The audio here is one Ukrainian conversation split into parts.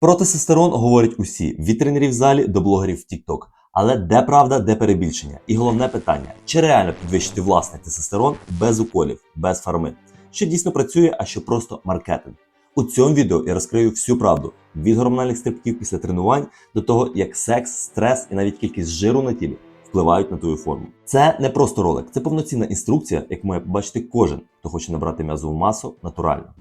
Про тестостерон говорять усі від тренерів в залі до блогерів в TikTok. Але де правда, де перебільшення? І головне питання: чи реально підвищити власний тестостерон без уколів, без фарми? Що дійсно працює, а що просто маркетинг? У цьому відео я розкрию всю правду від гормональних стрибків після тренувань до того, як секс, стрес і навіть кількість жиру на тілі впливають на твою форму. Це не просто ролик, це повноцінна інструкція, як має побачити кожен, хто хоче набрати м'язову масу натурально.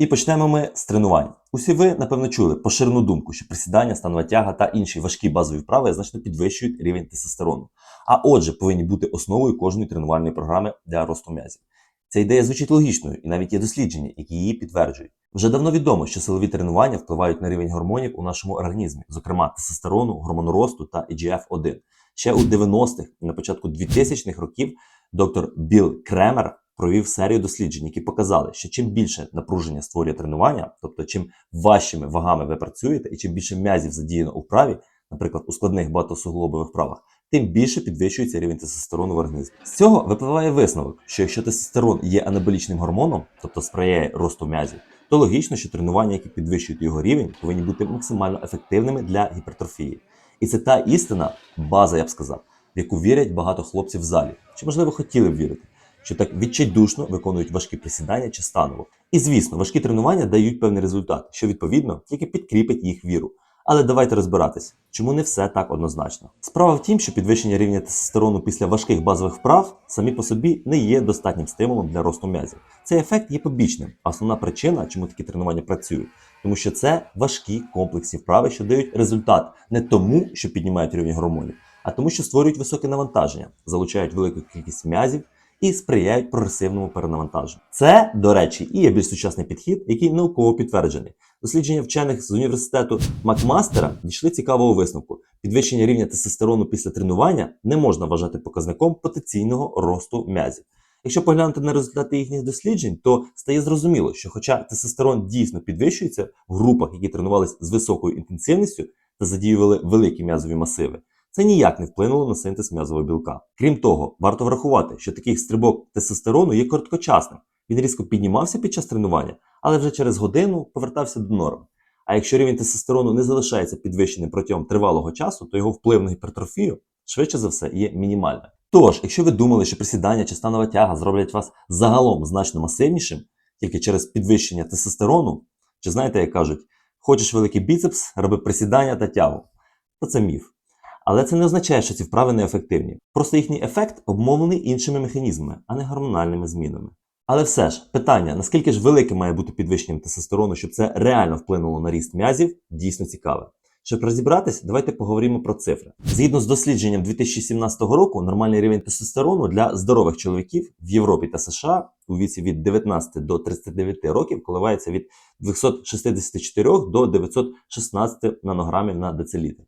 І почнемо ми з тренувань. Усі ви, напевно, чули поширену думку, що присідання, станова тяга та інші важкі базові вправи значно підвищують рівень тестостерону. А отже, повинні бути основою кожної тренувальної програми для росту м'язів. Ця ідея звучить логічною, і навіть є дослідження, які її підтверджують. Вже давно відомо, що силові тренування впливають на рівень гормонів у нашому організмі, зокрема тестостерону, гормону росту та EGF-1. Ще у 90-х і на початку 2000-х років доктор Білл Кремер провів серію досліджень, які показали, що чим більше напруження створює тренування, тобто чим важчими вагами ви працюєте, і чим більше м'язів задіяно у вправі, наприклад, у складних багатосуглобових вправах, тим більше підвищується рівень тестостерону в організмі. З цього випливає висновок, що якщо тестостерон є анаболічним гормоном, тобто сприяє росту м'язів, то логічно, що тренування, які підвищують його рівень, повинні бути максимально ефективними для гіпертрофії. І це та істина, база, я б сказав, в яку вірять багато хлопців в залі, чи можливо хотіли б вірити що так відчайдушно виконують важкі присідання чи станово. І звісно, важкі тренування дають певний результат, що відповідно тільки підкріпить їх віру. Але давайте розбиратись, чому не все так однозначно. Справа в тім, що підвищення рівня тестостерону після важких базових вправ самі по собі не є достатнім стимулом для росту м'язів. Цей ефект є побічним, а основна причина, чому такі тренування працюють, тому що це важкі комплексні вправи, що дають результат не тому, що піднімають рівень гормонів, а тому, що створюють високе навантаження, залучають велику кількість м'язів і сприяють прогресивному перенавантаженню. Це, до речі, і є більш сучасний підхід, який науково підтверджений. Дослідження вчених з університету Макмастера дійшли цікавого висновку. Підвищення рівня тестостерону після тренування не можна вважати показником потенційного росту м'язів. Якщо поглянути на результати їхніх досліджень, то стає зрозуміло, що хоча тестостерон дійсно підвищується в групах, які тренувалися з високою інтенсивністю та задіювали великі м'язові масиви, це ніяк не вплинуло на синтез м'язового білка. Крім того, варто врахувати, що такий стрибок тестостерону є короткочасним. Він різко піднімався під час тренування, але вже через годину повертався до норм. А якщо рівень тестостерону не залишається підвищеним протягом тривалого часу, то його вплив на гіпертрофію швидше за все є мінімальним. Тож, якщо ви думали, що присідання чи станова тяга зроблять вас загалом значно масивнішим тільки через підвищення тестостерону, чи знаєте, як кажуть, хочеш великий біцепс, роби присідання та тягу, то це міф. Але це не означає, що ці вправи неефективні. Просто їхній ефект обмовлений іншими механізмами, а не гормональними змінами. Але все ж, питання, наскільки ж велике має бути підвищенням тестостерону, щоб це реально вплинуло на ріст м'язів, дійсно цікаве. Щоб розібратись, давайте поговоримо про цифри. Згідно з дослідженням 2017 року, нормальний рівень тестостерону для здорових чоловіків в Європі та США у віці від 19 до 39 років коливається від 264 до 916 нанограмів на децилітр.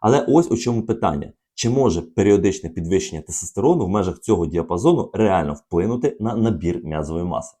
Але ось у чому питання: чи може періодичне підвищення тестостерону в межах цього діапазону реально вплинути на набір м'язової маси?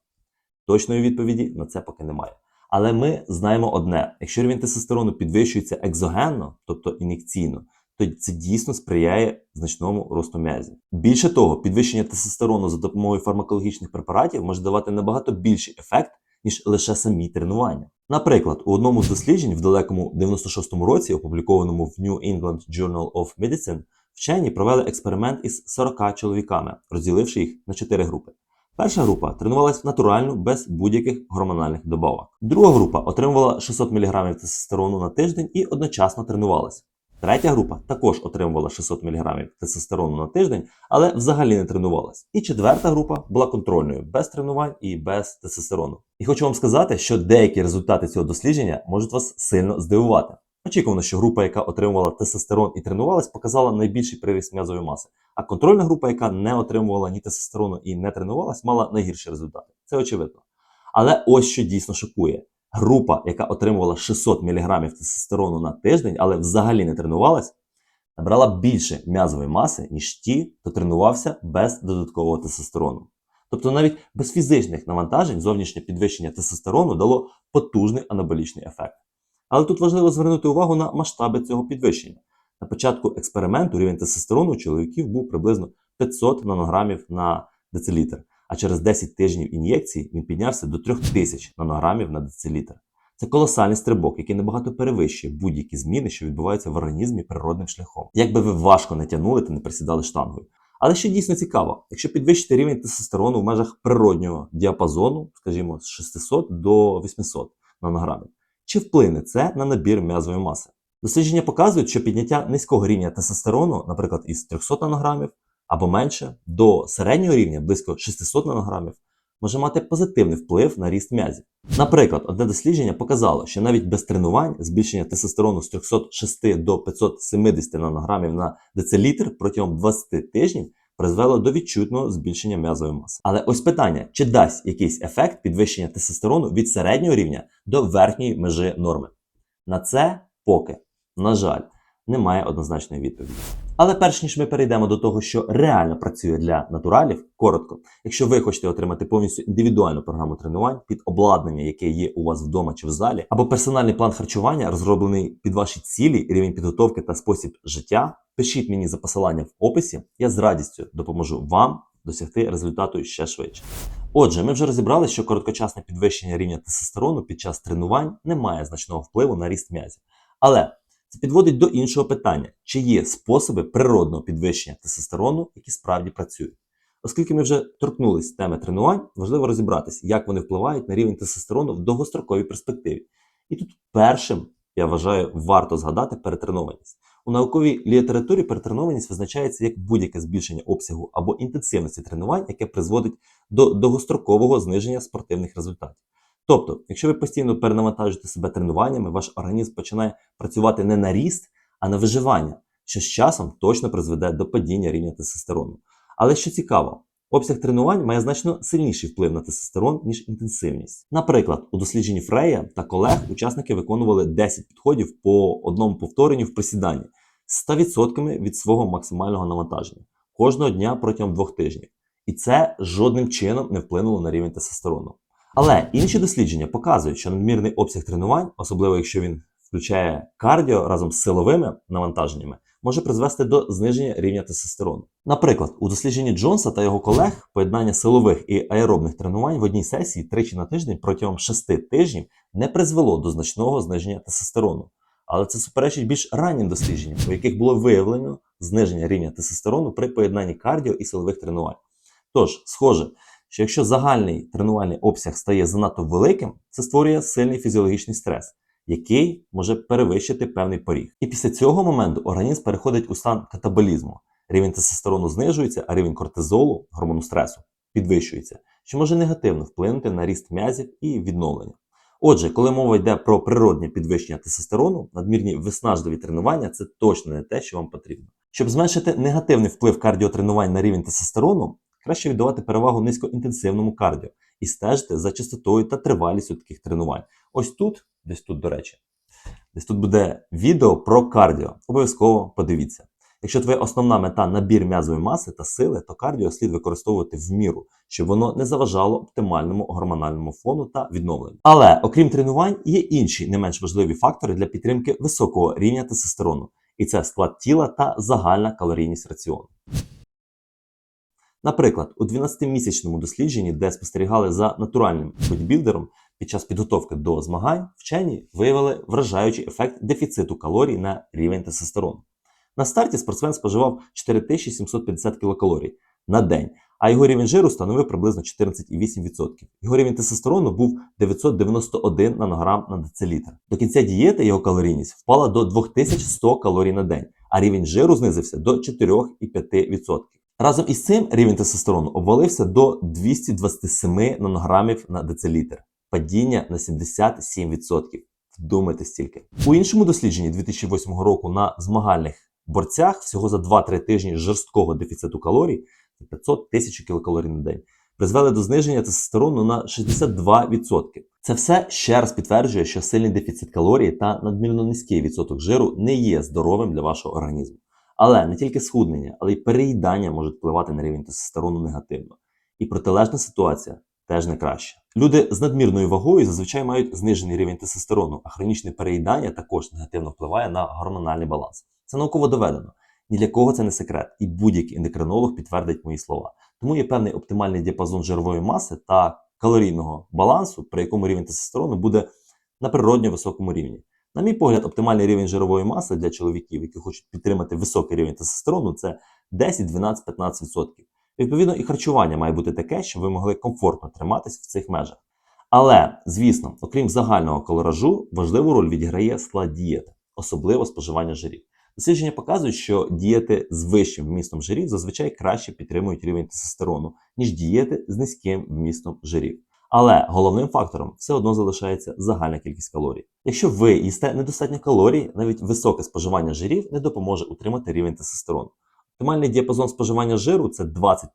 Точної відповіді на це поки немає. Але ми знаємо одне: якщо рівень тестостерону підвищується екзогенно, тобто ін'єкційно, то це дійсно сприяє значному росту м'язів. Більше того, підвищення тестостерону за допомогою фармакологічних препаратів може давати набагато більший ефект, ніж лише самі тренування. Наприклад, у одному з досліджень в далекому 96-му році, опублікованому в New England Journal of Medicine, вчені провели експеримент із 40 чоловіками, розділивши їх на 4 групи. Перша група тренувалась натурально без будь-яких гормональних добавок. Друга група отримувала 600 мг тестостерону на тиждень і одночасно тренувалась. Третя група також отримувала 600 мг тестостерону на тиждень, але взагалі не тренувалась. І четверта група була контрольною, без тренувань і без тестостерону. І хочу вам сказати, що деякі результати цього дослідження можуть вас сильно здивувати. Очікувано, що група, яка отримувала тестостерон і тренувалась, показала найбільший приріст м'язової маси. А контрольна група, яка не отримувала ні тестостерону і не тренувалась, мала найгірші результати. Це очевидно. Але ось що дійсно шокує. Група, яка отримувала 600 мг тестостерону на тиждень, але взагалі не тренувалась, набрала більше м'язової маси, ніж ті, хто тренувався без додаткового тестостерону. Тобто навіть без фізичних навантажень зовнішнє підвищення тестостерону дало потужний анаболічний ефект. Але тут важливо звернути увагу на масштаби цього підвищення. На початку експерименту рівень тестостерону у чоловіків був приблизно 500 нанограмів на децилітр, а через 10 тижнів ін'єкцій він піднявся до 3000 нанограмів на децилітр. Це колосальний стрибок, який набагато перевищує будь-які зміни, що відбуваються в організмі природним шляхом. Як би ви важко не тягнули та не присідали штангою. Але що дійсно цікаво, якщо підвищити рівень тестостерону в межах природнього діапазону, скажімо, з 600 до 800 нанограмів, чи вплине це на набір м'язової маси? Дослідження показують, що підняття низького рівня тестостерону, наприклад, із 300 нанограмів або менше, до середнього рівня близько 600 нанограмів, може мати позитивний вплив на ріст м'язів. Наприклад, одне дослідження показало, що навіть без тренувань збільшення тестостерону з 306 до 570 нанограмів на децилітр протягом 20 тижнів призвело до відчутного збільшення м'язової маси. Але ось питання: чи дасть якийсь ефект підвищення тестостерону від середнього рівня до верхньої межі норми? На це поки, на жаль, немає однозначної відповіді. Але перш ніж ми перейдемо до того, що реально працює для натуралів, коротко, якщо ви хочете отримати повністю індивідуальну програму тренувань під обладнання, яке є у вас вдома чи в залі, або персональний план харчування, розроблений під ваші цілі, рівень підготовки та спосіб життя, пишіть мені за посиланням в описі. Я з радістю допоможу вам досягти результату ще швидше. Отже, ми вже розібрали, що короткочасне підвищення рівня тестостерону під час тренувань не має значного впливу на ріст м'язів. Але це підводить до іншого питання: чи є способи природного підвищення тестостерону, які справді працюють? Оскільки ми вже торкнулись теми тренувань, важливо розібратися, як вони впливають на рівень тестостерону в довгостроковій перспективі. І тут першим, я вважаю, варто згадати перетренованість. У науковій літературі перетренованість визначається як будь-яке збільшення обсягу або інтенсивності тренувань, яке призводить до довгострокового зниження спортивних результатів. Тобто, якщо ви постійно перенавантажуєте себе тренуваннями, ваш організм починає працювати не на ріст, а на виживання, що з часом точно призведе до падіння рівня тестостерону. Але що цікаво, обсяг тренувань має значно сильніший вплив на тестостерон, ніж інтенсивність. Наприклад, у дослідженні Фрея та колег учасники виконували 10 підходів по одному повторенню в присіданні з 100% від свого максимального навантаження кожного дня протягом двох тижнів. І це жодним чином не вплинуло на рівень тестостерону. Але інші дослідження показують, що надмірний обсяг тренувань, особливо якщо він включає кардіо разом з силовими навантаженнями, може призвести до зниження рівня тестостерону. Наприклад, у дослідженні Джонса та його колег поєднання силових і аеробних тренувань в одній сесії тричі на тиждень протягом 6 тижнів не призвело до значного зниження тестостерону. Але це суперечить більш раннім дослідженням, у яких було виявлено зниження рівня тестостерону при поєднанні кардіо і силових тренувань. Тож, схоже, що якщо загальний тренувальний обсяг стає занадто великим, це створює сильний фізіологічний стрес, який може перевищити певний поріг. І після цього моменту організм переходить у стан катаболізму. Рівень тестостерону знижується, а рівень кортизолу, гормону стресу, підвищується, що може негативно вплинути на ріст м'язів і відновлення. Отже, коли мова йде про природне підвищення тестостерону, надмірні виснажливі тренування це точно не те, що вам потрібно. Щоб зменшити негативний вплив кардіотренувань на рівень тестостерону, краще віддавати перевагу низькоінтенсивному кардіо і стежити за частотою та тривалістю таких тренувань. Ось тут, десь тут, до речі, десь тут буде відео про кардіо. Обов'язково подивіться. Якщо твоя основна мета набір м'язової маси та сили, то кардіо слід використовувати в міру, щоб воно не заважало оптимальному гормональному фону та відновленню. Але окрім тренувань, є інші не менш важливі фактори для підтримки високого рівня тестостерону, і це склад тіла та загальна калорійність раціону. Наприклад, у 12-місячному дослідженні, де спостерігали за натуральним бодібілдером під час підготовки до змагань, вчені виявили вражаючий ефект дефіциту калорій на рівень тестостерону. На старті спортсмен споживав 4750 кілокалорій на день, а його рівень жиру становив приблизно 14,8%. Його рівень тестостерону був 991 нанограм на децилітр. До кінця дієти його калорійність впала до 2100 калорій на день, а рівень жиру знизився до 4,5%. Разом із цим рівень тестостерону обвалився до 227 нанограмів на децилітр, падіння на 77%. Вдумайтесь тільки. У іншому дослідженні 2008 року на змагальних борцях всього за 2-3 тижні жорсткого дефіциту калорій 500 тисяч кілокалорій на день призвели до зниження тестостерону на 62%. Це все ще раз підтверджує, що сильний дефіцит калорій та надмірно низький відсоток жиру не є здоровим для вашого організму. Але не тільки схуднення, але й переїдання можуть впливати на рівень тестостерону негативно. І протилежна ситуація теж не краща. Люди з надмірною вагою зазвичай мають знижений рівень тестостерону, а хронічне переїдання також негативно впливає на гормональний баланс. Це науково доведено. Ні для кого це не секрет, і будь-який ендокринолог підтвердить мої слова. Тому є певний оптимальний діапазон жирової маси та калорійного балансу, при якому рівень тестостерону буде на природньо високому рівні. На мій погляд, оптимальний рівень жирової маси для чоловіків, які хочуть підтримати високий рівень тестостерону, це 10, 12, 15%. Відповідно, і харчування має бути таке, щоб ви могли комфортно триматись в цих межах. Але, звісно, окрім загального колоражу, важливу роль відіграє склад дієти, особливо споживання жирів. Дослідження показують, що дієти з вищим вмістом жирів зазвичай краще підтримують рівень тестостерону, ніж дієти з низьким вмістом жирів. Але головним фактором все одно залишається загальна кількість калорій. Якщо ви їсте недостатньо калорій, навіть високе споживання жирів не допоможе утримати рівень тестостерону. Оптимальний діапазон споживання жиру це 20-30%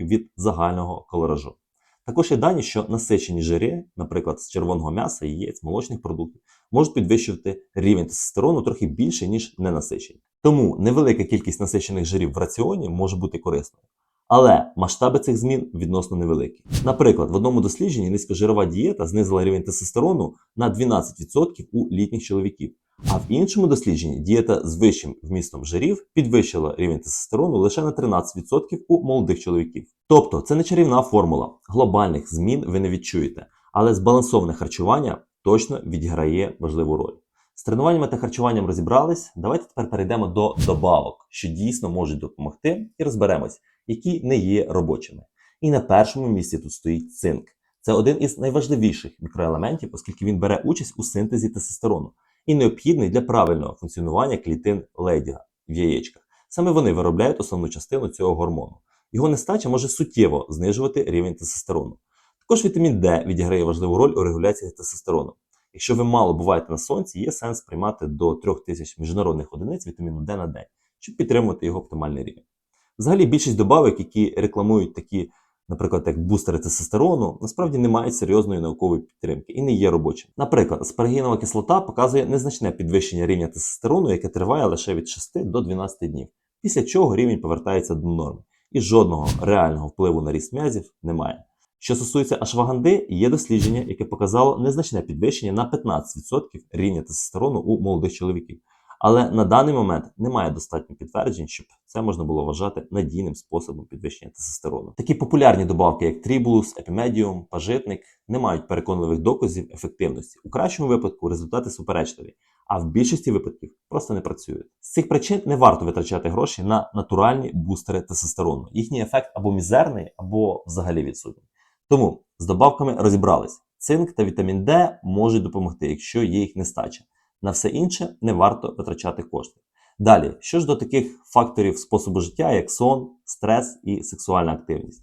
від загального колоражу. Також є дані, що насичені жири, наприклад, з червоного м'яса, яєць, молочних продуктів, можуть підвищувати рівень тестостерону трохи більше, ніж ненасичені. Тому невелика кількість насичених жирів в раціоні може бути корисною. Але масштаби цих змін відносно невеликі. Наприклад, в одному дослідженні низькожирова дієта знизила рівень тестостерону на 12% у літніх чоловіків, а в іншому дослідженні дієта з вищим вмістом жирів підвищила рівень тестостерону лише на 13% у молодих чоловіків. Тобто це не чарівна формула. Глобальних змін ви не відчуєте, але збалансоване харчування точно відіграє важливу роль. З тренуваннями та харчуванням розібрались. Давайте тепер перейдемо до добавок, що дійсно можуть допомогти, і розберемось, які не є робочими. І на першому місці тут стоїть цинк. Це один із найважливіших мікроелементів, оскільки він бере участь у синтезі тестостерону і необхідний для правильного функціонування клітин лейдіга в яєчках. Саме вони виробляють основну частину цього гормону. Його нестача може суттєво знижувати рівень тестостерону. Також вітамін D відіграє важливу роль у регуляції тестостерону. Якщо ви мало буваєте на сонці, є сенс приймати до 3000 міжнародних одиниць вітаміну D на день, щоб підтримувати його оптимальний рівень. Взагалі, більшість добавок, які рекламують такі, наприклад, як бустери тестостерону, насправді не мають серйозної наукової підтримки і не є робочими. Наприклад, аспарагінова кислота показує незначне підвищення рівня тестостерону, яке триває лише від 6 до 12 днів, після чого рівень повертається до норми, і жодного реального впливу на ріст м'язів немає. Що стосується ашваганди, є дослідження, яке показало незначне підвищення на 15% рівня тестостерону у молодих чоловіків. Але на даний момент немає достатньо підтверджень, щоб це можна було вважати надійним способом підвищення тестостерону. Такі популярні добавки, як трібулус, епімедіум, пажитник, не мають переконливих доказів ефективності. У кращому випадку результати суперечливі, а в більшості випадків просто не працюють. З цих причин не варто витрачати гроші на натуральні бустери тестостерону. Їхній ефект або мізерний, або взагалі відсутній. Тому з добавками розібрались. Цинк та вітамін Д можуть допомогти, якщо є їх нестача. На все інше не варто витрачати кошти. Далі, що ж до таких факторів способу життя, як сон, стрес і сексуальна активність.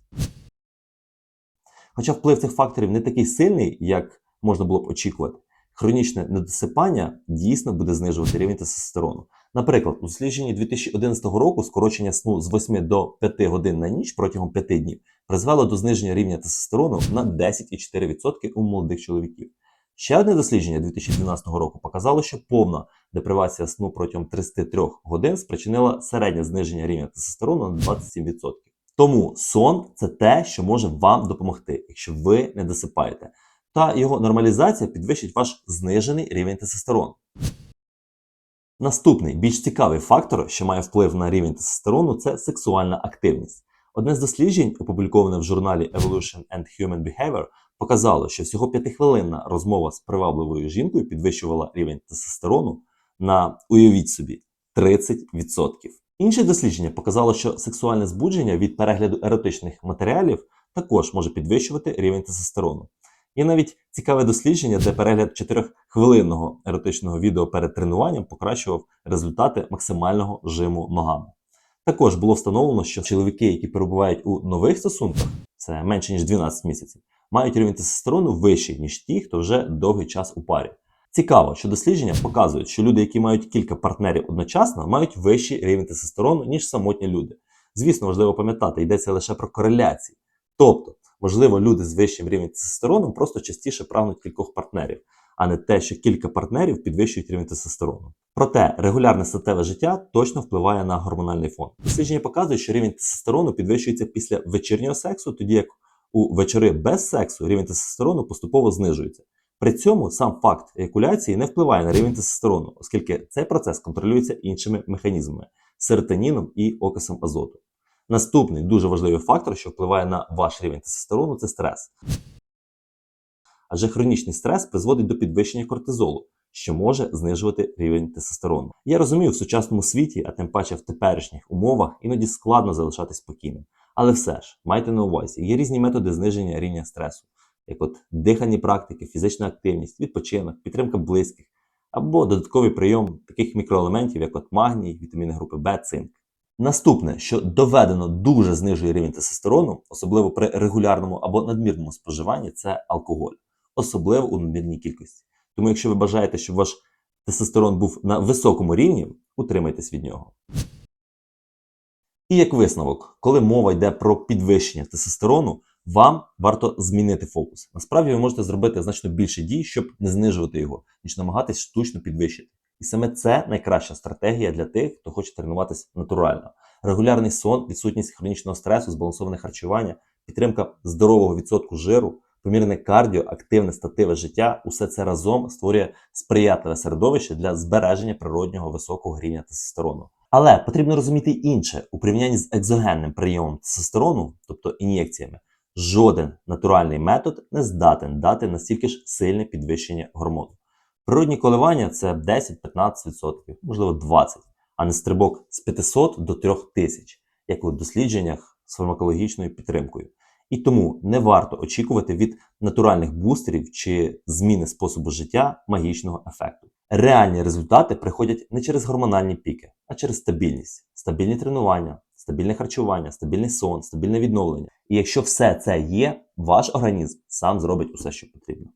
Хоча вплив цих факторів не такий сильний, як можна було б очікувати, хронічне недосипання дійсно буде знижувати рівень тестостерону. Наприклад, у дослідженні 2011 року скорочення сну з 8 до 5 годин на ніч протягом 5 днів призвело до зниження рівня тестостерону на 10,4% у молодих чоловіків. Ще одне дослідження 2012 року показало, що повна депривація сну протягом 33 годин спричинила середнє зниження рівня тестостерону на 27%. Тому сон це те, що може вам допомогти, якщо ви не досипаєте. Та його нормалізація підвищить ваш знижений рівень тестостерону. Наступний більш цікавий фактор, що має вплив на рівень тестостерону, це сексуальна активність. Одне з досліджень, опубліковане в журналі Evolution and Human Behavior, показало, що всього п'ятихвилинна розмова з привабливою жінкою підвищувала рівень тестостерону на, уявіть собі, 30%. Інше дослідження показало, що сексуальне збудження від перегляду еротичних матеріалів також може підвищувати рівень тестостерону. Є навіть цікаве дослідження, де перегляд 4-хвилинного еротичного відео перед тренуванням покращував результати максимального жиму ногами. Також було встановлено, що чоловіки, які перебувають у нових стосунках, це менше ніж 12 місяців, мають рівень тестостерону вищий, ніж ті, хто вже довгий час у парі. Цікаво, що дослідження показують, що люди, які мають кілька партнерів одночасно, мають вищий рівень тестостерону, ніж самотні люди. Звісно, важливо пам'ятати, йдеться лише про кореляції. Тобто, можливо, люди з вищим рівнем тестостерону просто частіше прагнуть кількох партнерів, а не те, що кілька партнерів підвищують рівень тестостерону. Проте регулярне статеве життя точно впливає на гормональний фон. Дослідження показують, що рівень тестостерону підвищується після вечірнього сексу, тоді як у вечори без сексу рівень тестостерону поступово знижується. При цьому сам факт еякуляції не впливає на рівень тестостерону, оскільки цей процес контролюється іншими механізмами серотоніном і окисом азоту. Наступний дуже важливий фактор, що впливає на ваш рівень тестостерону, це стрес. адже хронічний стрес призводить до підвищення кортизолу, що може знижувати рівень тестостерону. Я розумію, в сучасному світі, а тим паче в теперішніх умовах, іноді складно залишатись спокійним. Але все ж майте на увазі, є різні методи зниження рівня стресу, як от дихальні практики, фізична активність, відпочинок, підтримка близьких або додатковий прийом таких мікроелементів, як от магній, вітаміни групи Б, цинк. Наступне, що доведено дуже знижує рівень тестостерону, особливо при регулярному або надмірному споживанні, це алкоголь, особливо у надмірній кількості. Тому, якщо ви бажаєте, щоб ваш тестостерон був на високому рівні, утримайтесь від нього. І як висновок, коли мова йде про підвищення тестостерону, вам варто змінити фокус. Насправді ви можете зробити значно більше дій, щоб не знижувати його, ніж намагатись штучно підвищити. І саме це найкраща стратегія для тих, хто хоче тренуватися натурально. Регулярний сон, відсутність хронічного стресу, збалансоване харчування, підтримка здорового відсотку жиру, помірне кардіо, активне стативе життя усе це разом створює сприятливе середовище для збереження природнього високого рівня тестостерону. Але потрібно розуміти інше у порівнянні з екзогенним прийомом тестостерону, тобто ін'єкціями, жоден натуральний метод не здатен дати настільки ж сильне підвищення гормону. Природні коливання це 10-15%, можливо 20%, а не стрибок з 500 до 3000, як у дослідженнях з фармакологічною підтримкою. І тому не варто очікувати від натуральних бустерів чи зміни способу життя магічного ефекту. Реальні результати приходять не через гормональні піки, а через стабільність, стабільні тренування, стабільне харчування, стабільний сон, стабільне відновлення. І якщо все це є, ваш організм сам зробить усе, що потрібно.